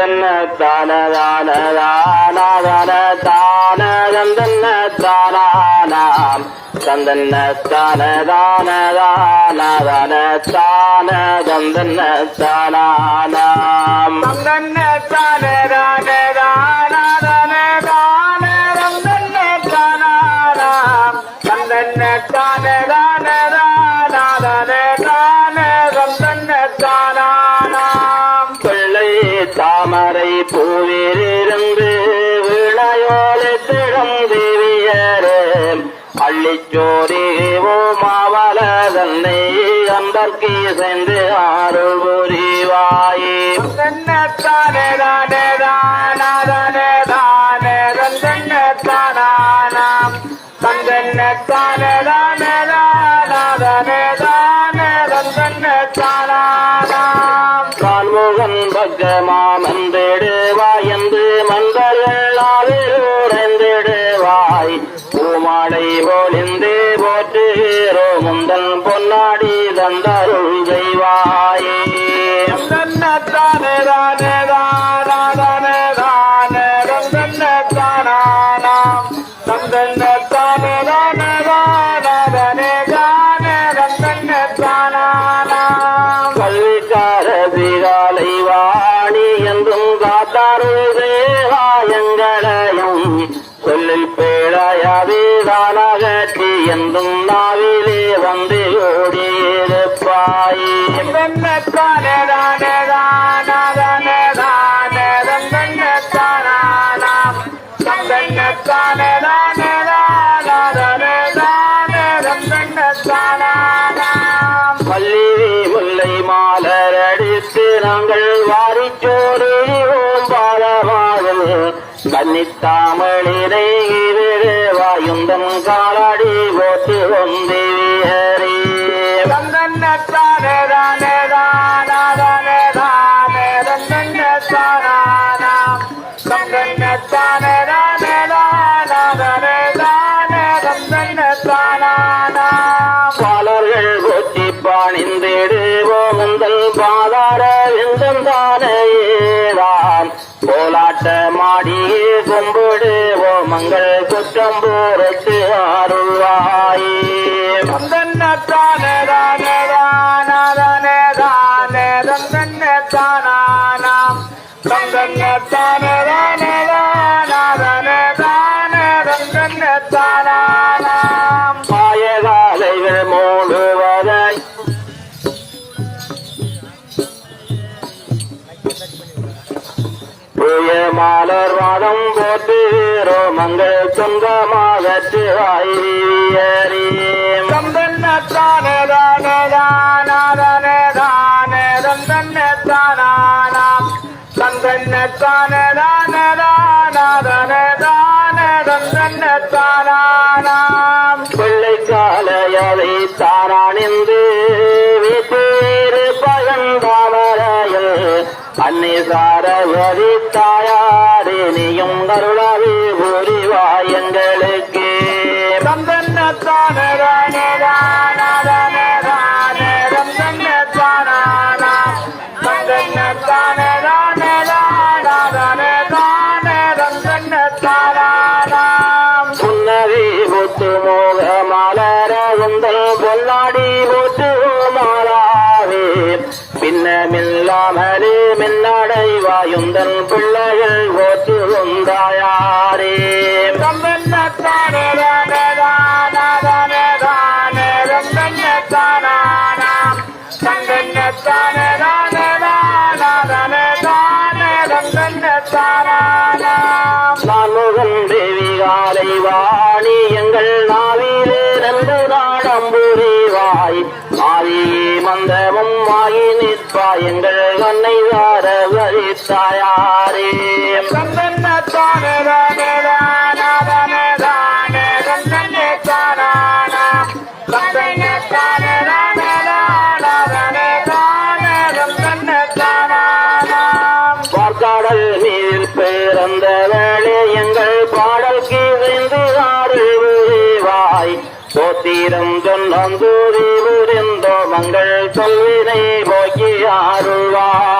தந்தன்ன தான தான தான தான தந்தன்ன தானானாம் தந்தன்ன தான தான தான தான தான தந்தன்ன தானானாம் தந்தன்ன தாமரை பூவிலிருந்து விளையோலை திடம் தேவியரே. அள்ளிச்சோரி ஓமாவல தன்னை அன்பர்க்கு சென்று ஆறுள் புரிவாயே தந்தன்ன தானே தானே தானே தானே தந்தன்ன தானே பக்கமாமந்திடுவாய் என்று மந்தர்களாவிருடைந்திடுவாய் பூமாடை போலிந்து போற்றுகிறோ முந்தன் பொன்னாடி தந்தருள் செய்வாயே. தன்னத்தானே தானே சீராலை என்றும் காத்தாருள் தேவாயங்களையும் சொல்லில் பேழாயாவே தானகற்றி என்றும் நாவிலே வந்து ஓடியிருப்பாயே தந்தன்னத்தானே தானே தானே தானே நாங்கள் வாரிச்சோறு பாதமாகும் கன்னித்தாமளிரை வாயுந்தன் காலாடி போட்டு வந்தேவியரே தந்தன்னத்தானே பாதார விந்தம் தானேதான். போலாட்ட மாடியே கும்பிடுவோம் மங்கள் குற்றம் போரத்து அருள்வாயே தந்தன்னத்தானே தந்தன்னத்தானே தானே தானா தானே தானே தந்தன்னத்தானானாம் பிள்ளை காலையதை தாராணிந்து வீட்டேறு பகந்தாமரையில் அன்னை சாரவதி தாயாரே நீயும் கருளாவே புரிவாய் எங்களுக்கு. தந்தன்னத்தானே தானே தந்தன்னத்தானே தானே தானா தானே தானே தந்தன்னத்தானானாம் நான்முகன் தேவி காலை வாணி எங்கள் நாவிலே நன்று நாடம்புரிவாய் ஆதியே மந்த ஆகி நிற்பாய் எங்கள் கண்ணை வார வரித்தாயாரே தந்தன்னத்தானே தானே பார்க்காடல் நீர் பிறந்த வேளே எங்கள் பாடல் கீழ்ந்து ஆறுவாய் சோத்திரம் சொன்னந்தூரி மங்கள் சொல்வினை போய் ஆறுவாயே